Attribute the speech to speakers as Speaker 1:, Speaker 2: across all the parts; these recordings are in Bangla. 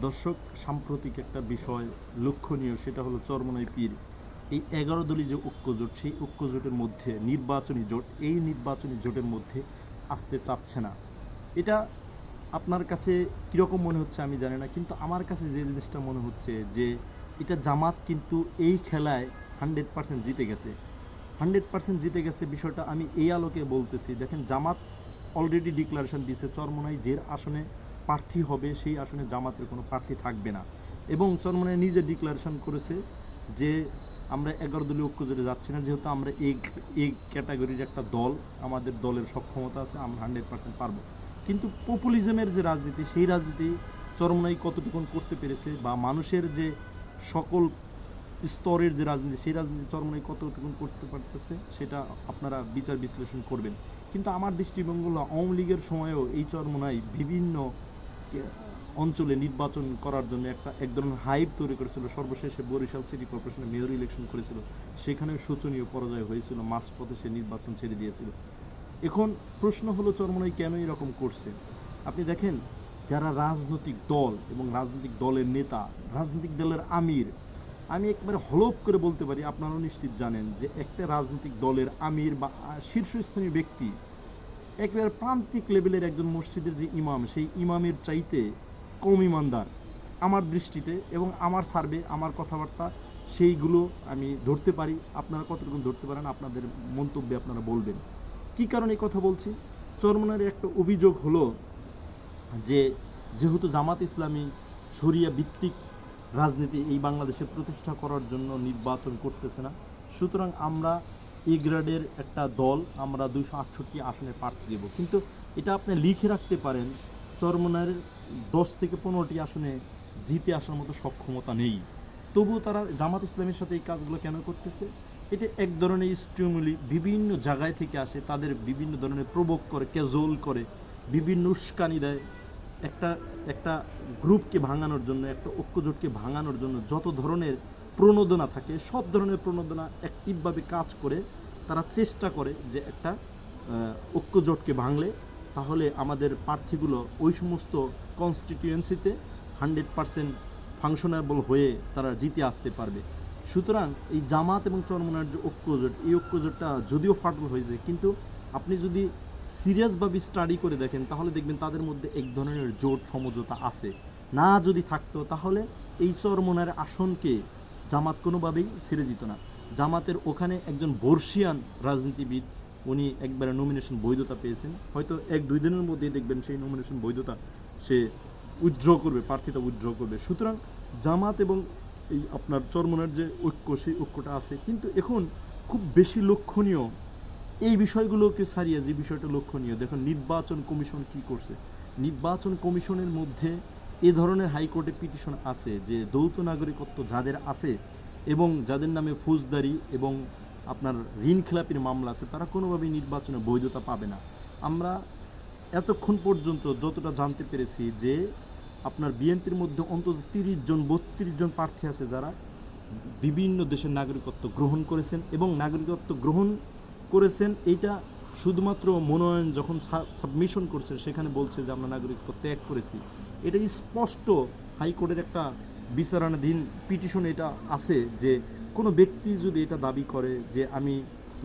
Speaker 1: দর্শক, সাম্প্রতিক একটা বিষয় লক্ষণীয়, সেটা হলো চরমনাই পীর। এই এগারো দলীয় যে ঐক্যজোট সেই ঐক্যজোটের মধ্যে, নির্বাচনী জোট, এই নির্বাচনী জোটের মধ্যে আসতে চাচ্ছে না। এটা আপনার কাছে কীরকম মনে হচ্ছে আমি জানি না, কিন্তু আমার কাছে যে জিনিসটা মনে হচ্ছে যে, এটা জামাত কিন্তু এই খেলায় হান্ড্রেড পার্সেন্ট জিতে গেছে। হান্ড্রেড পার্সেন্ট জিতে গেছে বিষয়টা আমি এই আলোকে বলতেছি। দেখেন, জামাত অলরেডি ডিক্লারেশন দিয়েছে, চরমনাই যে আসনে প্রার্থী হবে, সেই আসনে জামাতের কোনো প্রার্থী থাকবে না। এবং চরমনাই নিজে ডিক্লারেশন করেছে যে আমরা এগারো দলীয় ঐক্যজোটে যাচ্ছি না, যেহেতু আমরা এই এই ক্যাটাগরির একটা দল, আমাদের দলের সক্ষমতা আছে, আমরা হান্ড্রেড পার্সেন্ট পারব। কিন্তু পপুলিজমের যে রাজনীতি, সেই রাজনীতি চরমনাই কতটুকুন করতে পেরেছে বা মানুষের যে সকল স্তরের যে রাজনীতি, সেই রাজনীতি চরমনাই কতটুকুন করতে পারতেছে, সেটা আপনারা বিচার বিশ্লেষণ করবেন। কিন্তু আমার দৃষ্টিভঙ্গি হলো, আওয়ামী লীগের সময়েও এই চরমনাই বিভিন্ন অঞ্চলে নির্বাচন করার জন্য একটা এক ধরনের হাইপ তৈরি করেছিল। সর্বশেষে বরিশাল সিটি কর্পোরেশনে মেয়র ইলেকশন করেছিল। সেখানেও শোচনীয় পরাজয় হয়েছিল। মাঝপথে সে নির্বাচন ছেড়ে দিয়েছিল। এখন প্রশ্ন হলো, চরমনাই কেন এরকম করছে? আপনি দেখেন, যারা রাজনৈতিক দল এবং রাজনৈতিক দলের নেতা, রাজনৈতিক দলের আমির, আমি একবারে হলপ করে বলতে পারি, আপনারাও নিশ্চিত জানেন যে একটা রাজনৈতিক দলের আমির বা শীর্ষস্থানীয় ব্যক্তি একেবারে প্রান্তিক লেভেলের একজন মসজিদের যে ইমাম, সেই ইমামের চাইতে কম ইমানদার। আমার দৃষ্টিতে এবং আমার সার্ভে, আমার কথাবার্তা, সেইগুলো আমি ধরতে পারি। আপনারা কতটুকু ধরতে পারেন, আপনাদের মন্তব্যে আপনারা বলবেন। কী কারণে কথা বলছি? চরমনার একটা অভিযোগ হলো যে, যেহেতু জামাত ইসলামী শরিয়া ভিত্তিক রাজনীতি এই বাংলাদেশে প্রতিষ্ঠা করার জন্য নির্বাচন করতেছে না, সুতরাং আমরা এ গ্রেডের একটা দল আমরা দুইশো আটষট্টি আসনে প্রার্থী দেব। কিন্তু এটা আপনি লিখে রাখতে পারেন চরমনার দশ থেকে পনেরোটি আসনে জিতে আসার মতো সক্ষমতা নেই। তবুও তারা জামাত ইসলামের সাথে এই কাজগুলো কেন করতেছে? এটা এক ধরনের স্টিমুলি বিভিন্ন জায়গায় থেকে আসে, তাদের বিভিন্ন ধরনের প্রবোক করে ক্যাজুয়াল করে, বিভিন্ন উস্কানি দেয়। একটা একটা গ্রুপকে ভাঙানোর জন্য, একটা ঐক্যজোটকে ভাঙানোর জন্য যত ধরনের প্রণোদনা থাকে, সব ধরনের প্রণোদনা অ্যাক্টিভভাবে কাজ করে, তারা চেষ্টা করে যে একটা ঐক্যজোটকে ভাঙলে, তাহলে আমাদের প্রার্থীগুলো ওই সমস্ত কনস্টিটিউয়েন্সিতে হান্ড্রেড পারসেন্ট ফাংশনেবল হয়ে তারা জিতে আসতে পারবে। সুতরাং এই জামাত এবং চরমনার যে ঐক্যজোট এই ঐক্যজোটটা যদিও ফাটল হয়েছে, কিন্তু আপনি যদি সিরিয়াসভাবে স্টাডি করে দেখেন, তাহলে দেখবেন তাদের মধ্যে এক ধরনের জোট সমঝোতা আছে। না যদি থাকতো, তাহলে এই চরমনার আসনকে জামাত কোনোভাবেই ছেড়ে দিত না। জামাতের ওখানে একজন বর্ষিয়ান রাজনীতিবিদ, উনি একবারে নমিনেশন বৈধতা পেয়েছেন। হয়তো এক দুই দিনের মধ্যেই দেখবেন সেই নমিনেশন বৈধতা সে উইথড্র করবে, প্রার্থিতা উইথড্র করবে। সুতরাং জামাত এবং এই আপনার চরমনার যে ঐক্য, সেই ঐক্যটা আছে। কিন্তু এখন খুব বেশি লক্ষণীয় এই বিষয়গুলোকে সারিয়ে যে বিষয়টা লক্ষণীয়, দেখুন নির্বাচন কমিশন কি করছে? নির্বাচন কমিশনের মধ্যে এ ধরনের হাইকোর্টে পিটিশন আছে যে যৌথ নাগরিকত্ব যাদের আছে এবং যাদের নামে ফৌজদারি এবং আপনার ঋণ খেলাপির মামলা আছে, তারা কোনোভাবেই নির্বাচনে বৈধতা পাবে না। আমরা এতক্ষণ পর্যন্ত যতটা জানতে পেরেছি যে আপনার বিএনপির মধ্যে অন্তত তিরিশ জন, বত্রিশ জন প্রার্থী আছে যারা বিভিন্ন দেশের নাগরিকত্ব গ্রহণ করেছেন এবং নাগরিকত্ব গ্রহণ করেছেন, এইটা শুধুমাত্র মনোনয়ন যখন সাবমিশন করছে, সেখানে বলছে যে আমরা নাগরিকত্ব ত্যাগ করেছি। এটা স্পষ্ট হাইকোর্টের একটা বিচারণাধীন পিটিশন এটা আছে যে কোনো ব্যক্তি যদি এটা দাবি করে যে আমি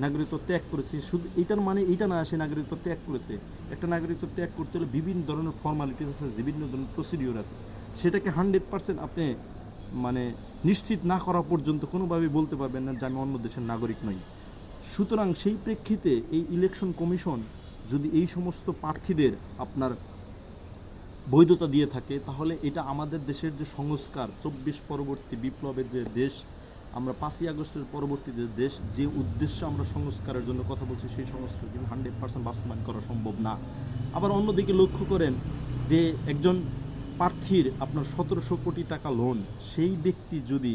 Speaker 1: নাগরিকত্ব ত্যাগ করেছি, শুধু এটার মানে এটা না আসে নাগরিকত্ব ত্যাগ করেছে। একটা নাগরিকত্ব ত্যাগ করতে হলে বিভিন্ন ধরনের ফর্মালিটিস আছে, বিভিন্ন ধরনের প্রসিডিওর আছে। সেটাকে হান্ড্রেড পার্সেন্ট আপনি মানে নিশ্চিত না করা পর্যন্ত কোনোভাবেই বলতে পারবেন না যে আমি অন্য দেশের নাগরিক নই। সুতরাং সেই প্রেক্ষিতে এই ইলেকশন কমিশন যদি এই সমস্ত প্রার্থীদের আপনার বৈধতা দিয়ে থাকে, তাহলে এটা আমাদের দেশের যে সংস্কার, চব্বিশ পরবর্তী বিপ্লবের যে দেশ, আমরা পাঁচই আগস্টের পরবর্তী যে দেশ, যে উদ্দেশ্যে আমরা সংস্কারের জন্য কথা বলছি, সেই সংস্কার কিন্তু হান্ড্রেড পার্সেন্ট বাস্তবায়ন করা সম্ভব না। আবার অন্যদিকে লক্ষ্য করেন যে একজন প্রার্থীর আপনার সতেরোশো কোটি টাকা লোন সেই ব্যক্তি যদি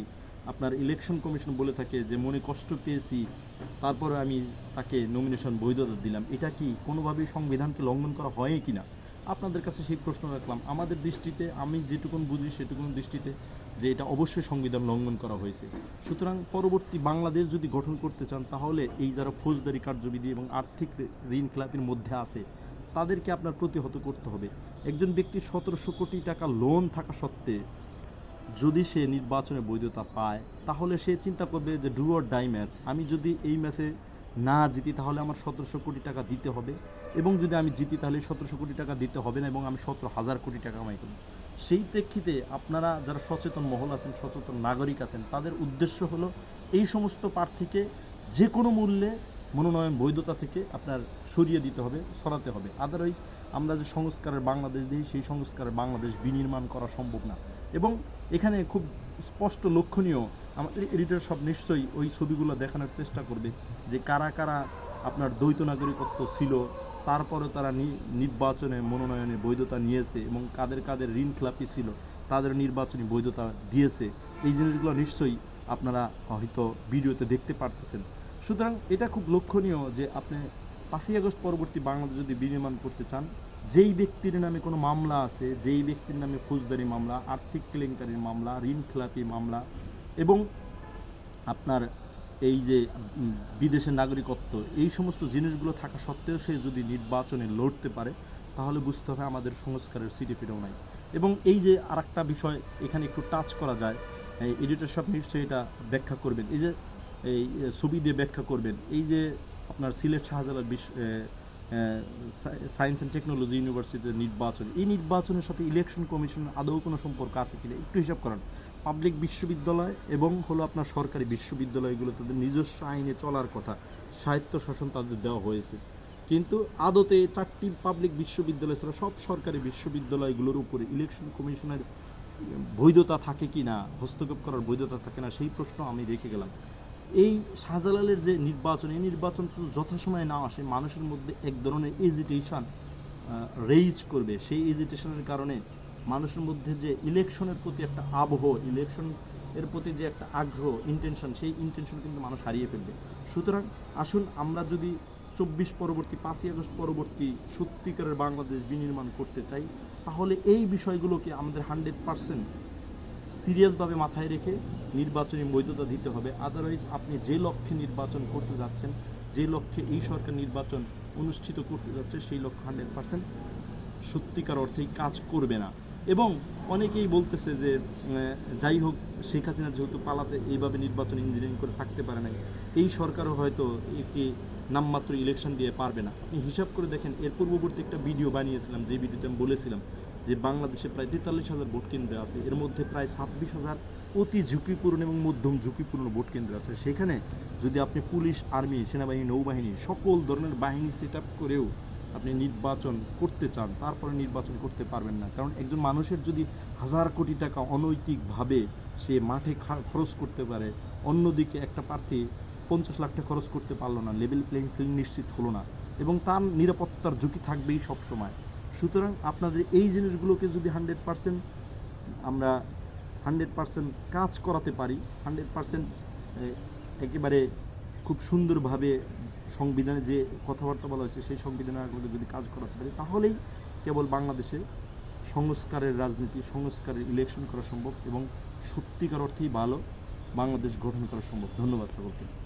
Speaker 1: আপনার ইলেকশন কমিশন বলে থাকে যে, মনে কষ্ট পেয়েছি তারপরে আমি তাকে নমিনেশন বৈধতা দিলাম। এটা কি কোনোভাবেই সংবিধানকে লঙ্ঘন করা হয় কি না? আপনাদের কাছে সেই প্রশ্ন রাখলাম। আমাদের দৃষ্টিতে, আমি যেটুকুন বুঝি সেটুকুন দৃষ্টিতে যে এটা অবশ্যই সংবিধান লঙ্ঘন করা হয়েছে। সুতরাং পরবর্তী বাংলাদেশ যদি গঠন করতে চান, তাহলে এই যারা ফৌজদারি কার্যবিধি এবং আর্থিক ঋণ খেলাপির মধ্যে আছে, তাদেরকে আপনার প্রতিহত করতে হবে। একজন ব্যক্তি সতেরোশো কোটি টাকা লোন থাকা সত্ত্বে যদি সে নির্বাচনে বৈধতা পায়, তাহলে সে চিন্তা করবে যে ডু অর ডাই ম্যাচ আমি যদি এই ম্যাচে না জিতি, তাহলে আমার সতেরোশো কোটি টাকা দিতে হবে। এবং যদি আমি জিতি, তাহলে সতেরোশো কোটি টাকা দিতে হবে না এবং আমি সতেরো হাজার কোটি টাকা কামাই করব। সেই প্রেক্ষিতে আপনারা যারা সচেতন মহল আছেন, সচেতন নাগরিক আছেন, তাদের উদ্দেশ্য হলো এই সমস্ত প্রার্থীকে যে কোনো মূল্যে মনোনয়ন বৈধতা থেকে আপনার সরিয়ে দিতে হবে, সরাতে হবে। আদারওয়াইজ আমরা যে সংস্কারের বাংলাদেশ দিই, সেই সংস্কারের বাংলাদেশ বিনির্মাণ করা সম্ভব না। এবং এখানে খুব স্পষ্ট লক্ষণীয় আমাদের এডিটর সব নিশ্চয়ই ওই ছবিগুলো দেখানোর চেষ্টা করবে যে কারা কারা আপনার দ্বৈত নাগরিকত্ব ছিল, তারপরে তারা নির্বাচনে মনোনয়নে বৈধতা নিয়েছে এবং কাদের কাদের ঋণ খেলাপি ছিল, তাদের নির্বাচনী বৈধতা দিয়েছে। এই জিনিসগুলো নিশ্চয়ই আপনারা হয়তো ভিডিওতে দেখতে পারতেছেন। সুতরাং এটা খুব লক্ষণীয় যে আপনি পাঁচই আগস্ট পরবর্তী বাংলাদেশ যদি বিনির্মাণ করতে চান, যেই ব্যক্তির নামে কোনো মামলা আছে, যেই ব্যক্তির নামে ফৌজদারি মামলা, আর্থিক কেলেঙ্কারির মামলা, ঋণ খেলাপি মামলা, এবং আপনার এই যে বিদেশের নাগরিকত্ব, এই সমস্ত জিনিসগুলো থাকা সত্ত্বেও সে যদি নির্বাচনে লড়তে পারে, তাহলে বুঝতে হবে আমাদের সংস্কারের সিটি ফিরেও নাই। এবং এই যে আরেকটা বিষয় এখানে একটু টাচ করা যায় এডিটর সব নিশ্চয়ই এটা ব্যাখ্যা করবেন। এই যে, এই ছবি দিয়ে ব্যাখ্যা করবেন। এই যে আপনার সিলেট শাহজালাল বিশ্ব সায়েন্স অ্যান্ড টেকনোলজি ইউনিভার্সিটির নির্বাচন। এই নির্বাচনের সাথে ইলেকশন কমিশন আদৌ কোনো সম্পর্ক আছে কিনা একটু হিসাব করেন। পাবলিক বিশ্ববিদ্যালয় এবং হলো আপনার সরকারি বিশ্ববিদ্যালয়গুলো তাদের নিজস্ব আইনে চলার কথা সাহিত্য শাসন তাদের দেওয়া হয়েছে। কিন্তু আদতে চারটি পাবলিক বিশ্ববিদ্যালয় ছাড়া সব সরকারি বিশ্ববিদ্যালয়গুলোর উপরে ইলেকশন কমিশনের বৈধতা থাকে কি না হস্তক্ষেপ করার বৈধতা থাকে না, সেই প্রশ্ন আমি রেখে গেলাম। এই শাহজালালের যে নির্বাচন, এই নির্বাচন শুধু যথাসময়ে না আসে, মানুষের মধ্যে এক ধরনের এজিটেশন রেইজ করবে। সেই এজিটেশনের কারণে মানুষের মধ্যে যে ইলেকশনের প্রতি একটা আবহ, ইলেকশন এর প্রতি যে একটা আগ্রহ ইন্টেনশন সেই ইন্টেনশন কিন্তু মানুষ হারিয়ে ফেলবে। সুতরাং আসুন আমরা যদি চব্বিশ পরবর্তী, পাঁচই আগস্ট পরবর্তী সত্যিকারের বাংলাদেশ বিনির্মাণ করতে চাই, তাহলে এই বিষয়গুলোকে আমাদের হান্ড্রেড পার্সেন্ট সিরিয়াসভাবে মাথায় রেখে নির্বাচনী বৈধতা দিতে হবে। আদারওয়াইজ আপনি যে লক্ষ্যে নির্বাচন করতে যাচ্ছেন, যে লক্ষ্যে এই সরকার নির্বাচন অনুষ্ঠিত করতে যাচ্ছে, সেই লক্ষ্য হান্ড্রেড পার্সেন্ট সত্যিকার অর্থেই কাজ করবে না। এবং অনেকেই বলতেছে যে যাই হোক, শেখ হাসিনা যেহেতু পালাতে এইভাবে নির্বাচন ইঞ্জিনিয়ারিং করে থাকতে পারে নাই, এই সরকারও হয়তো একটি নামমাত্র ইলেকশন দিয়ে পারবে না। আপনি হিসাব করে দেখেন, এর পূর্ববর্তী একটা ভিডিও বানিয়েছিলাম, যে ভিডিওতে আমি বলেছিলাম যে বাংলাদেশে প্রায় তেতাল্লিশ হাজার ভোট কেন্দ্র আছে, এর মধ্যে প্রায় ছাব্বিশ হাজার অতি ঝুঁকিপূর্ণ এবং মধ্যম ঝুঁকিপূর্ণ ভোট কেন্দ্র আছে। সেখানে যদি আপনি পুলিশ, আর্মি, সেনাবাহিনী, নৌবাহিনী সকল ধরনের বাহিনী সেট করেও আপনি নির্বাচন করতে চান, তারপরে নির্বাচন করতে পারবেন না। কারণ একজন মানুষের যদি হাজার কোটি টাকা অনৈতিকভাবে সে মাঠে খরচ করতে পারে, অন্যদিকে একটা প্রার্থী পঞ্চাশ লাখ টাকা খরচ করতে পারল না লেভেল প্লেইং ফিল্ড নিশ্চিত হলো না, এবং তার নিরাপত্তার ঝুঁকি থাকবেই সব সময় সুতরাং আপনাদের এই জিনিসগুলোকে যদি হান্ড্রেড পার্সেন্ট আমরা হান্ড্রেড পার্সেন্ট কাজ করাতে পারি, হান্ড্রেড পার্সেন্ট একেবারে খুব সুন্দরভাবে সংবিধানে যে কথাবার্তা বলা হয়েছে, সেই সংবিধানের আলোকে যদি কাজ করাতে পারি, তাহলেই কেবল বাংলাদেশে সংস্কারের রাজনীতি, সংস্কারের ইলেকশন করা সম্ভব এবং সত্যিকার অর্থেই ভালো বাংলাদেশ গঠন করা সম্ভব। ধন্যবাদ সকলকে।